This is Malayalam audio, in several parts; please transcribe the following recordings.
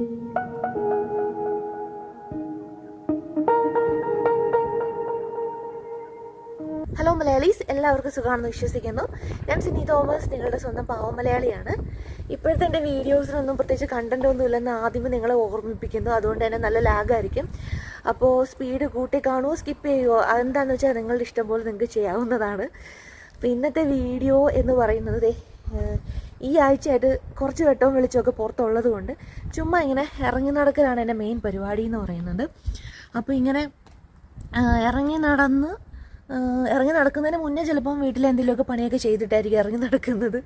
ഹലോ മലയാളീസ് എല്ലാവർക്കും സുഖമാണെന്ന് വിശ്വസിക്കുന്നു. ഞാൻ സിനി തോമസ് നിങ്ങളുടെ സ്വന്തം പാവ മലയാളിയാണ്. ഇപ്പോഴത്തെ എന്റെ വീഡിയോസിനൊന്നും പ്രത്യേകിച്ച് കണ്ടന്റ് ഒന്നും ഇല്ലെന്ന് ആദ്യമേ നിങ്ങളെ ഓർമ്മിപ്പിക്കുന്നു. അതുകൊണ്ട് തന്നെ നല്ല ലാഗായിരിക്കും അപ്പോൾ സ്പീഡ് കൂട്ടി കാണുമോ സ്കിപ്പ് ചെയ്യുമോ അതെന്താണെന്ന് വെച്ചാൽ നിങ്ങളുടെ ഇഷ്ടം പോലെ നിങ്ങൾക്ക് ചെയ്യാവുന്നതാണ്. അപ്പോൾ ഇന്നത്തെ വീഡിയോ എന്ന് പറയുന്നത് ഈ ആഴ്ചയായിട്ട് കുറച്ച് വെട്ടവും വെളിച്ചമൊക്കെ പുറത്തുള്ളത് കൊണ്ട് ചുമ്മാ ഇങ്ങനെ ഇറങ്ങി നടക്കലാണ് എന്റെ മെയിൻ പരിപാടി എന്ന് പറയുന്നത്. അപ്പോൾ ഇങ്ങനെ ഇറങ്ങി നടന്ന് ഇറങ്ങി നടക്കുന്നതിന് മുന്നേ ചിലപ്പം വീട്ടിൽ എന്തെങ്കിലുമൊക്കെ പണിയൊക്കെ ചെയ്തിട്ടായിരിക്കും ഇറങ്ങി നടക്കുന്നത്.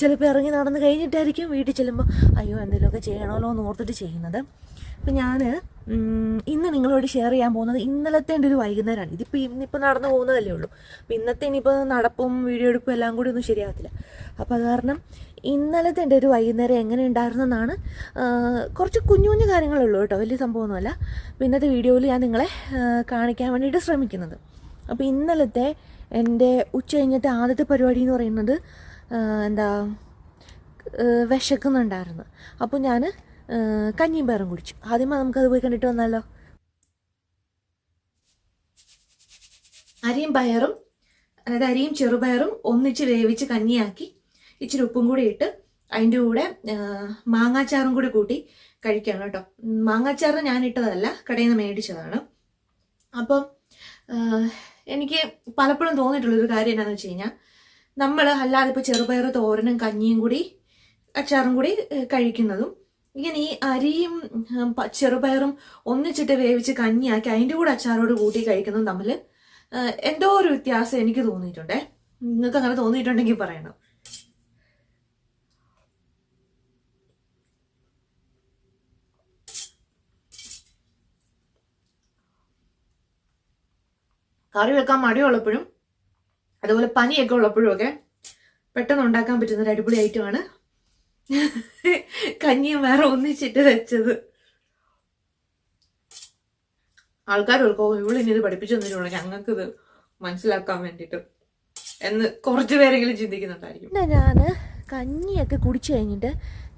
ചിലപ്പോൾ ഇറങ്ങി നടന്ന് കഴിഞ്ഞിട്ടായിരിക്കും വീട്ടിൽ ചെല്ലുമ്പോൾ അയ്യോ എന്തെങ്കിലുമൊക്കെ ചെയ്യണമല്ലോ എന്ന് ഓർത്തിട്ട് ചെയ്യുന്നത്. അപ്പം ഞാൻ ഇന്ന് നിങ്ങളോട് ഷെയർ ചെയ്യാൻ പോകുന്നത് ഇന്നലത്തെ എന്റെ ഒരു വൈകുന്നേരമാണ്. ഇതിപ്പോൾ ഇന്നിപ്പോൾ നടന്നു പോകുന്നതല്ലേ ഉള്ളൂ. അപ്പം ഇന്നത്തെ ഇനിയിപ്പോൾ നടപ്പും വീഡിയോ എടുപ്പും എല്ലാം കൂടി ഒന്നും ശരിയാകത്തില്ല. അപ്പോൾ അത് കാരണം ഇന്നലത്തെ എന്റെ ഒരു വൈകുന്നേരം എങ്ങനെ ഉണ്ടായിരുന്നെന്നാണ് കുറച്ച് കുഞ്ഞു കുഞ്ഞു കാര്യങ്ങളുള്ളൂ കേട്ടോ വലിയ സംഭവമൊന്നുമല്ല. ഇന്നത്തെ വീഡിയോയിൽ ഞാൻ നിങ്ങളെ കാണിക്കാൻ വേണ്ടിയിട്ട് ശ്രമിക്കുന്നത്. അപ്പോൾ ഇന്നലത്തെ എന്റെ ഉച്ച കഴിഞ്ഞത്തെ ആദ്യത്തെ പരിപാടി എന്ന് പറയുന്നത് എന്താ വിശക്കുന്നുണ്ടായിരുന്നു. അപ്പോൾ ഞാൻ കഞ്ഞിയും പയറും കുടിച്ചു. ആദ്യമേ നമുക്കത് പോയി കണ്ടിട്ട് വന്നാലോ? അരിയും പയറും അതായത് അരിയും ചെറുപയറും ഒന്നിച്ച് വേവിച്ച് കഞ്ഞിയാക്കി ഇച്ചിരി ഉപ്പും കൂടി ഇട്ട് അതിന്റെ കൂടെ മാങ്ങാച്ചാറും കൂടി കൂട്ടി കഴിക്കണം കേട്ടോ. മാങ്ങാച്ചാറ് ഞാൻ ഇട്ടതല്ല കടയിൽ നിന്ന് മേടിച്ചതാണ്. അപ്പം എനിക്ക് പലപ്പോഴും തോന്നിയിട്ടുള്ളൊരു കാര്യം എന്താണെന്ന് വെച്ച് കഴിഞ്ഞാൽ നമ്മൾ അല്ലാതെ ഇപ്പോൾ ചെറുപയർ തോരനും കഞ്ഞിയും കൂടി അച്ചാറും കൂടി കഴിക്കുന്നതും ഇങ്ങനെ ഈ അരിയും ചെറുപയറും ഒന്നിച്ചിട്ട് വേവിച്ച് കഞ്ഞിയാക്കി അതിന്റെ കൂടെ അച്ചാറോട് കൂട്ടി കഴിക്കുന്നതും തമ്മിൽ എന്തോ ഒരു വ്യത്യാസം എനിക്ക് തോന്നിയിട്ടുണ്ടേ. നിങ്ങൾക്ക് അങ്ങനെ തോന്നിയിട്ടുണ്ടെങ്കിൽ പറയണം. കറി വെക്കാൻ മടിയുള്ളപ്പോഴും അതുപോലെ പനിയൊക്കെ ഉള്ളപ്പോഴും ഒക്കെ പെട്ടെന്ന് ഉണ്ടാക്കാൻ പറ്റുന്ന ഒരു അടിപൊളി ഐറ്റമാണ് കഞ്ഞിയും വേറെ ഒന്നിച്ചിട്ട് വെച്ചത്. ആൾക്കാർ ഇവിടെ ഇവളിനി ഇത് പഠിപ്പിച്ചു തന്നിട്ടുള്ളൂ. ഞങ്ങൾക്കിത് മനസ്സിലാക്കാൻ വേണ്ടിട്ട് എന്ന് കുറച്ച് പേരെങ്കിലും ചിന്തിക്കുന്നുണ്ടായിരിക്കും. ഞാൻ കഞ്ഞിയൊക്കെ കുടിച്ചു കഴിഞ്ഞിട്ട്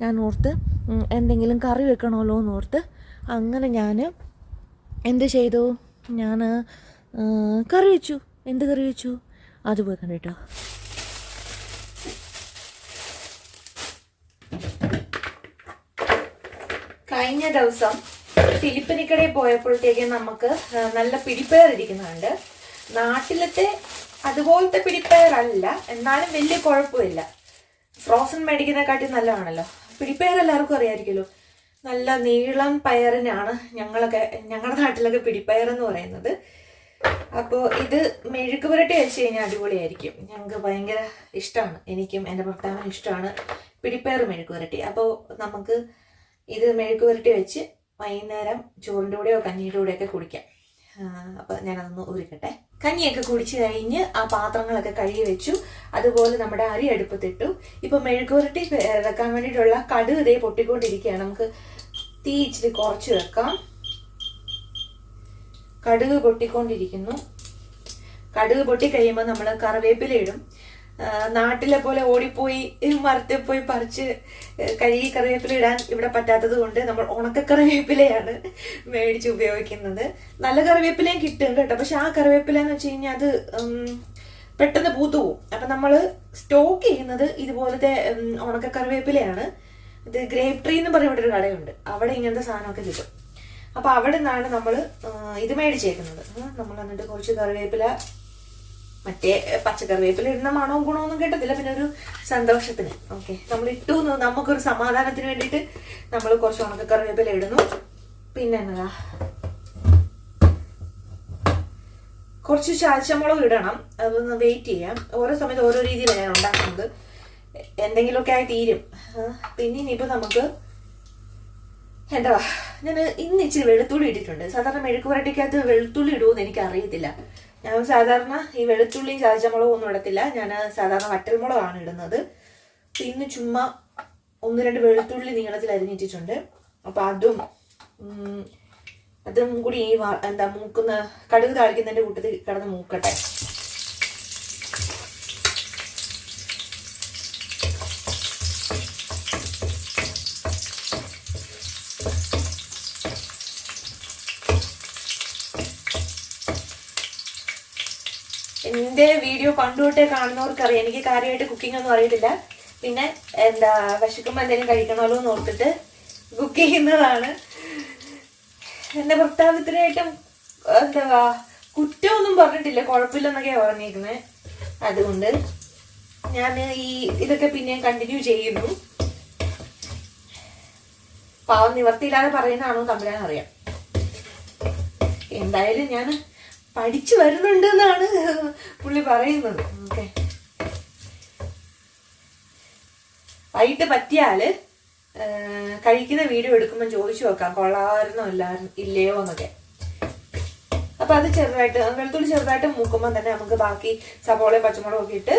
ഞാൻ ഓർത്ത് എന്തെങ്കിലും കറി വെക്കണമല്ലോ എന്ന് ഓർത്ത് അങ്ങനെ ഞാൻ എന്ത് ചെയ്തു? ഞാൻ കറി വെച്ചു. എന്ത് കറി വെച്ചു? അത് പോയി കണ്ടിട്ടോ കഴിഞ്ഞ ദിവസം ഫിലിപ്പിനിക്കടയിൽ പോയപ്പോഴത്തേക്കും നമുക്ക് നല്ല പിടിപ്പയർ ഇരിക്കുന്നുണ്ട് നാട്ടിലത്തെ അതുപോലത്തെ പിടിപ്പയർ അല്ല എന്നാലും വലിയ കുഴപ്പമില്ല. ഫ്രോസൺ മേടിക്കുന്നതിനെക്കാട്ടി നല്ലതാണല്ലോ. പിടിപ്പയർ എല്ലാവർക്കും അറിയാമായിരിക്കുമല്ലോ. നല്ല നീളം പയറിനാണ് ഞങ്ങളൊക്കെ ഞങ്ങളുടെ നാട്ടിലൊക്കെ പിടിപ്പയർ എന്ന് പറയുന്നത്. അപ്പോൾ ഇത് മെഴുക്ക് പുരട്ടി വെച്ച് കഴിഞ്ഞാൽ അടിപൊളിയായിരിക്കും. ഞങ്ങൾക്ക് ഭയങ്കര ഇഷ്ടമാണ് എനിക്കും എന്റെ ഭർത്താവിനും ഇഷ്ടമാണ് പിടിപ്പയർ മെഴുക്ക് പുരട്ടി. അപ്പോൾ നമുക്ക് ഇത് മെഴുക്ക് പുരട്ടി വെച്ച് വൈകുന്നേരം ചോറിന്റെ കൂടെയോ കഞ്ഞിയുടെ കൂടെയൊക്കെ കുടിക്കാം. അപ്പോൾ ഞാനതൊന്ന് ഉരുക്കട്ടെ കഞ്ഞിയൊക്കെ കുടിച്ച് കഴിഞ്ഞ് ആ പാത്രങ്ങളൊക്കെ കഴുകി വെച്ചു. അതുപോലെ നമ്മുടെ അരി അടുപ്പത്തിട്ടു. ഇപ്പോൾ മെഴുക്ക് പുരട്ടി വെക്കാൻ വേണ്ടിയിട്ടുള്ള കടുക് ഇതേ പൊട്ടിക്കൊണ്ടിരിക്കുകയാണ്. നമുക്ക് തീ ഇച്ചിരി കുറച്ച് വെക്കാം. കടുക് പൊട്ടിക്കൊണ്ടിരിക്കുന്നു. കടുക് പൊട്ടി കഴിയുമ്പോൾ നമ്മൾ കറിവേപ്പില ഇടും. നാട്ടിലെ പോലെ ഓടിപ്പോയി മരത്തിൽ പോയി പറിച്ച് കഴുകി കറിവേപ്പില ഇടാൻ ഇവിടെ പറ്റാത്തത് കൊണ്ട് നമ്മൾ ഉണക്ക കറിവേപ്പിലയാണ് മേടിച്ച് ഉപയോഗിക്കുന്നത്. നല്ല കറിവേപ്പിലയും കിട്ടും കേട്ടോ. പക്ഷെ ആ കറിവേപ്പില എന്ന് വെച്ച് കഴിഞ്ഞാൽ അത് പെട്ടെന്ന് പൂത്തു പോകും അപ്പൊ നമ്മൾ സ്റ്റോക്ക് ചെയ്യുന്നത് ഇതുപോലത്തെ ഉണക്ക കറിവേപ്പിലയാണ് ഇത് ഗ്രേപ്പ് ട്രീ എന്ന് പറയുന്ന ഒരു കടയുണ്ട്. അവിടെ ഇങ്ങനത്തെ സാധനമൊക്കെ കിട്ടും. അപ്പൊ അവിടെ നിന്നാണ് നമ്മൾ ഇത് മേടിച്ചേക്കുന്നത്. നമ്മൾ എന്നിട്ട് കുറച്ച് കറിവേപ്പില മറ്റേ പച്ചക്കറിവേപ്പില ഇടുന്ന മണവും ഗുണമൊന്നും കിട്ടത്തില്ല. പിന്നെ ഒരു സന്തോഷത്തിന്. ഓക്കെ. നമ്മൾ ഇട്ടു നമുക്കൊരു സമാധാനത്തിന് വേണ്ടിയിട്ട് നമ്മൾ കുറച്ച് ഉണക്കക്കറിവേപ്പില ഇടുന്നു. പിന്നെ എന്നതാ കുറച്ച് ചാച്ചമുളക് ഇടണം. അതൊന്ന് വെയിറ്റ് ചെയ്യാം. ഓരോ സമയത്ത് ഓരോ രീതിയിലാണ് ഞാൻ ഉണ്ടാക്കുന്നത്. എന്തെങ്കിലുമൊക്കെ ആയി തീരും. പിന്നെ ഇനിയിപ്പോൾ നമുക്ക് എന്താ ഞാൻ ഇന്ന് ഇച്ചിരി വെളുത്തുള്ളി ഇട്ടിട്ടുണ്ട്. സാധാരണ മെഴുക്ക് പുരട്ടിക്കകത്ത് വെളുത്തുള്ളി ഇടുമെന്ന് എനിക്ക് അറിയത്തില്ല ഞാൻ സാധാരണ ഈ വെളുത്തുള്ളിയും ചാച്ചമുളകും ഒന്നും ഇടത്തില്ല. ഞാൻ സാധാരണ വട്ടൽമുളകാണ് ഇടുന്നത്. പിന്നെ ചുമ്മാ ഒന്ന് രണ്ട് വെളുത്തുള്ളി നീളത്തിൽ അരിഞ്ഞിട്ടിട്ടുണ്ട്. അപ്പൊ അതും അതും കൂടി ഈ എന്താ മൂക്കുന്ന കടുക് താളിക്കുന്നതിന്റെ കൂട്ടത്തിൽ കിടന്ന് മൂക്കട്ടെ. എന്റെ വീഡിയോ പണ്ടുതൊട്ടേ കാണുന്നവർക്കറിയാം. എനിക്ക് കാര്യമായിട്ട് കുക്കിംഗ് ഒന്നും അറിയത്തില്ല. പിന്നെ എന്താ വിശക്കുമ്പോൾ എന്തെങ്കിലും കഴിക്കണമല്ലോ എന്ന് ഓർത്തിട്ട് കുക്ക് ചെയ്യുന്നതാണ്. എന്റെ ഭർത്താവ് ഇത്രയായിട്ടും എന്താ കുറ്റമൊന്നും പറഞ്ഞിട്ടില്ല. കുഴപ്പമില്ലെന്നൊക്കെയാ പറഞ്ഞിരിക്കുന്നത് അതുകൊണ്ട് ഞാൻ ഈ ഇതൊക്കെ പിന്നെയും കണ്ടിന്യൂ ചെയ്യുന്നു. പാവം നിവർത്തിയില്ലാതെ പറയുന്നതാണോ തമ്പുരാൻ അറിയാം എന്തായാലും ഞാൻ പഠിച്ചു വരുന്നുണ്ട് എന്നാണ് പുള്ളി പറയുന്നത്. ഓക്കെ. വൈകിട്ട് പറ്റിയാൽ കഴിക്കുന്ന വീഡിയോ എടുക്കുമ്പോൾ ചോദിച്ചു നോക്കാം കൊള്ളാമായിരുന്നോ ഇല്ലായിരുന്നു ഇല്ലയോ എന്നൊക്കെ. അപ്പൊ അത് ചെറുതായിട്ട് വെളുത്തുള്ളി ചെറുതായിട്ട് മൂക്കുമ്പോൾ തന്നെ നമുക്ക് ബാക്കി സവോളയും പച്ചമുളകും ഒക്കെ ഇട്ട്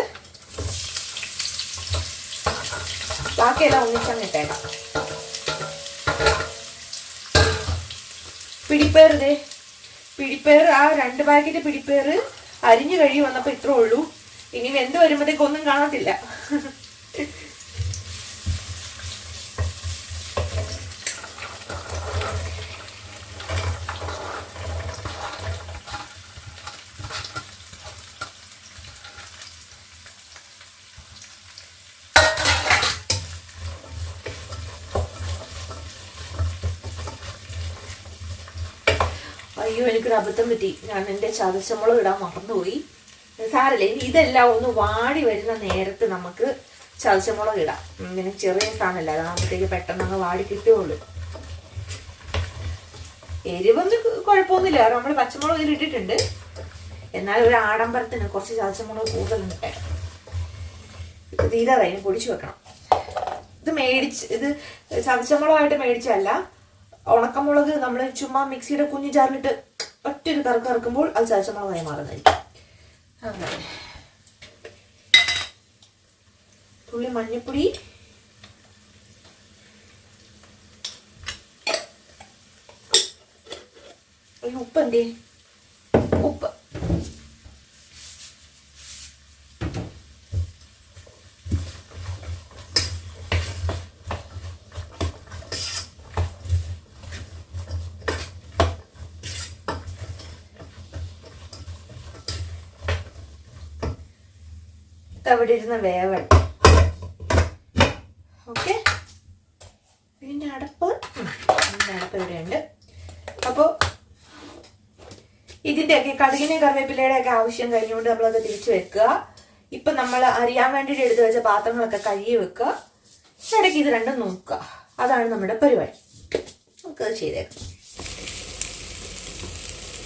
ബാക്കിയെല്ലാം ഒന്നിച്ചങ്ങ് ഇട്ടേക്കാം. പിടിപ്പേർ ഇതേ പിടിപ്പേർ ആ രണ്ട് പാക്കറ്റ് പിടിപ്പേർ അരിഞ്ഞു കഴിയും വന്നപ്പോൾ ഇത്രേ ഉള്ളൂ. ഇനി വെന്ത് വരുമ്പോഴത്തേക്കൊന്നും കാണത്തില്ല. അയ്യോ എനിക്കൊരു അബദ്ധം പറ്റി. ഞാൻ എന്റെ ചതച്ചമുളക് ഇടാൻ മറന്നുപോയി. സാരല്ലേ ഇനി ഇതെല്ലാം ഒന്ന് വാടി വരുന്ന നേരത്ത് നമുക്ക് ചതച്ചമുളക് ഇടാം. ഇങ്ങനെ ചെറിയ സാധനമല്ല അതാകുമ്പോഴത്തേക്ക് പെട്ടെന്ന് അങ്ങ് വാടി കിട്ടുകയുള്ളൂ. എരിവൊന്നും കുഴപ്പമൊന്നുമില്ല. നമ്മൾ പച്ചമുളക് ഇതിൽ ഇട്ടിട്ടുണ്ട്. എന്നാൽ ഒരു ആഡംബരത്തിന് കുറച്ച് ചതച്ചമുളക് കൂടുതലുണ്ട്. ഇത് ഇതാ അതിന് പൊടിച്ചു വെക്കണം. ഇത് മേടിച്ച് ഇത് ചതച്ചമുളകായിട്ട് മേടിച്ചല്ല ഉണക്കമുളക് നമ്മൾ ചുമ്മാ മിക്സിയുടെ കുഞ്ഞു ചാറിലിട്ട് ഒറ്റൊരു കറക്ക് കറക്കുമ്പോൾ അത് ചതച്ചമുളകായി മാറുന്നതായിരിക്കും അങ്ങനെ. തുള്ളി മഞ്ഞപ്പൊടി. അയ്യോ ഉപ്പ് എന്തേ ഉപ്പ്. അവിടെ ഇരുന്ന് വേവണം. ഓക്കെ? പിന്നെ അടപ്പ്. അടപ്പ് ഇവിടെയുണ്ട്. അപ്പോൾ ഇതിന്റെയൊക്കെ കടുകിനെ കറിവേപ്പിലയുടെ ഒക്കെ ആവശ്യം കഴിഞ്ഞുകൊണ്ട് നമ്മളത് തിരിച്ചു വെക്കുക. ഇപ്പൊ നമ്മൾ അറിയാൻ വേണ്ടിയിട്ട് എടുത്തു വെച്ച പാത്രങ്ങളൊക്കെ കഴുകി വെക്കുക. ഇടയ്ക്ക് ഇത് രണ്ടും നോക്കുക. അതാണ് നമ്മുടെ പരിപാടി. നമുക്കത് ചെയ്തേക്കാം.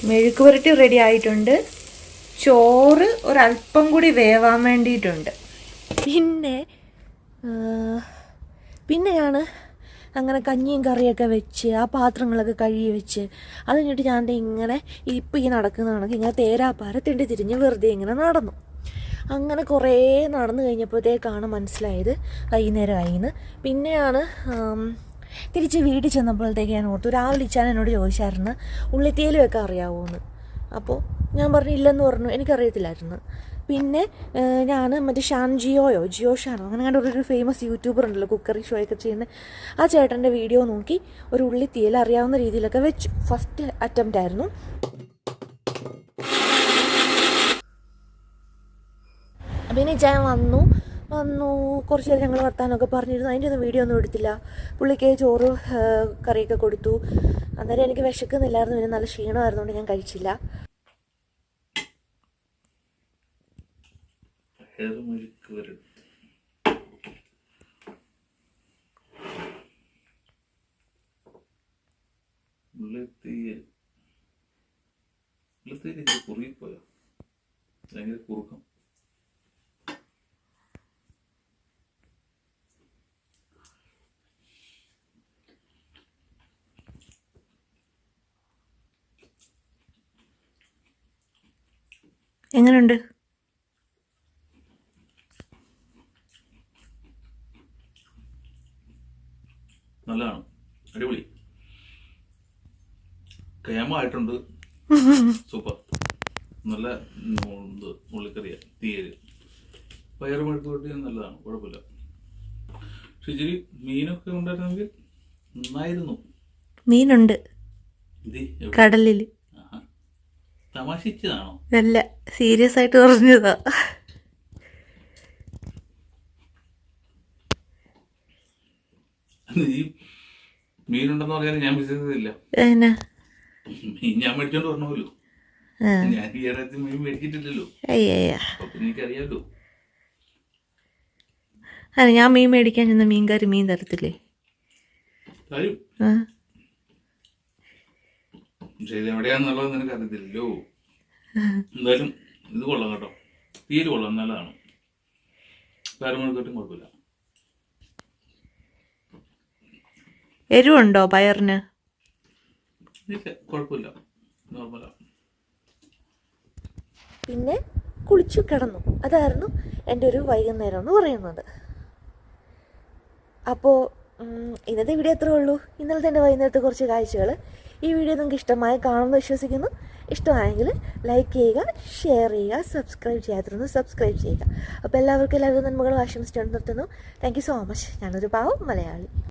മെഴുക്ക് പുരട്ടി റെഡി ആയിട്ടുണ്ട്. ചോറ് ഒരല്പം കൂടി വേവാൻ വേണ്ടിയിട്ടുണ്ട്. പിന്നെ പിന്നെയാണ് അങ്ങനെ കഞ്ഞിയും കറിയൊക്കെ വെച്ച് ആ പാത്രങ്ങളൊക്കെ കഴുകി വെച്ച് അത് കഴിഞ്ഞിട്ട് ഞാൻ ഇങ്ങനെ ഇപ്പം ഈ നടക്കുന്നതാണെങ്കിൽ ഇങ്ങനെ തേരാപ്പാര തിണ്ടി തിരിഞ്ഞ് വെറുതെ ഇങ്ങനെ നടന്നു. അങ്ങനെ കുറേ നടന്നു കഴിഞ്ഞപ്പോഴത്തേക്കാണ് മനസ്സിലായത് വൈകുന്നേരമായിന്ന്. പിന്നെയാണ് തിരിച്ച് വീട്ടിൽ ചെന്നപ്പോഴത്തേക്ക് ഞാൻ ഓർത്തു രാവിലെ ഇച്ചാൻ എന്നോട് ചോദിച്ചായിരുന്നു ഉള്ളിത്തേലുമൊക്കെ അറിയാവോ എന്ന് അപ്പോൾ ഞാൻ പറഞ്ഞു ഇല്ലെന്ന് പറഞ്ഞു. എനിക്കറിയത്തില്ലായിരുന്നു. പിന്നെ ഞാൻ മറ്റേ ഷാൻ ജിയോയോ ജിയോ ഷാനോ അങ്ങനെ കണ്ട ഒരു ഫേമസ് യൂട്യൂബർ ഉണ്ടല്ലോ കുക്കറി ഷോ ഒക്കെ ചെയ്യുന്ന ആ ചേട്ടന്റെ വീഡിയോ നോക്കി ഒരു ഉള്ളി തീയൽ അറിയാവുന്ന രീതിയിലൊക്കെ വെച്ചു. ഫസ്റ്റ് അറ്റംപ്റ്റ് ആയിരുന്നു. പിന്നെ ഞാൻ വന്നു. വന്നു. കുറച്ച് നേരം ഞങ്ങൾ വർത്താനമൊക്കെ പറഞ്ഞിരുന്നു. അതിന്റെ ഒന്നും വീഡിയോ ഒന്നും എടുത്തില്ല. പുള്ളിക്ക് ചോറ് കറിയൊക്കെ കൊടുത്തു. അന്നേരം എനിക്ക് വിശക്കുന്നില്ലായിരുന്നു. പിന്നെ നല്ല ക്ഷീണമായിരുന്നുകൊണ്ട് ഞാൻ കഴിച്ചില്ല. ഉള്ളിത്തീയൽ ഉള്ളിത്തീയൽ ഇത് കുറുകിപ്പോയോ? ഭയങ്കര കുറുക്കം. എങ്ങനെയുണ്ട് നല്ലതാണ് അടിപൊളി കേമായിട്ടുണ്ട് സൂപ്പർ. നല്ല ഇത് ഉള്ളിക്കറിയ തീയൽ. പയറ് മെഴുക്ക് കൂട്ടി നല്ലതാണ് കുഴപ്പമില്ല. പക്ഷെ ഇച്ചിരി മീനൊക്കെ ഉണ്ടായിരുന്നെങ്കിൽ നന്നായിരുന്നു. മീനുണ്ട്? കടലിൽ. തമാശിച്ചതാണോ അല്ല സീരിയസ് ആയിട്ട് പറഞ്ഞതാ. മീനുണ്ടെന്ന് പറഞ്ഞാൽ ഞാൻ എന്നാ? മീൻ ഞാൻ മേടിച്ചോണ്ട് പറഞ്ഞല്ലോ ഞാൻ ഈ ഇടത്ത് മീൻ മേടിച്ചിട്ടില്ലല്ലോ. എനിക്കറിയാലോ. അല്ല ഞാൻ മീൻ മേടിക്കാൻ ചെന്ന മീൻകാരി മീൻ തരത്തില്ലേ? കാര്യം ആ. പക്ഷെ ഇത് എവിടെയാന്നുള്ളത് നിനക്ക് അറിയത്തില്ലല്ലോ എന്തായാലും ഇത് കൊള്ളാം കേട്ടോ. തീരെ കൊള്ളാം നല്ലതാണ്. കാര്യങ്ങളൊക്കെ കുഴപ്പമില്ല. എരിവുണ്ടോ പയറിന്? പിന്നെ കുളിച്ചു കിടന്നു. അതായിരുന്നു എന്റെ ഒരു വൈകുന്നേരം എന്ന് പറയുന്നത്. അപ്പോൾ ഇന്നത്തെ വീഡിയോ എത്ര ഉള്ളൂ. ഇന്നലത്തെ എന്റെ വൈകുന്നേരത്തെ കുറച്ച് കാഴ്ചകൾ ഈ വീഡിയോ നിങ്ങൾക്ക് ഇഷ്ടമായി കാണുമെന്ന് വിശ്വസിക്കുന്നു. ഇഷ്ടമായെങ്കിൽ ലൈക്ക് ചെയ്യുക ഷെയർ ചെയ്യുക സബ്സ്ക്രൈബ് ചെയ്യാത്തിരുന്നു സബ്സ്ക്രൈബ് ചെയ്യുക. അപ്പോൾ എല്ലാവർക്കും എല്ലാവരും നന്മകളും ആശംസിച്ചുകൊണ്ട് നിർത്തുന്നു താങ്ക് സോ മച്ച് ഞാനൊരു പാവം മലയാളി.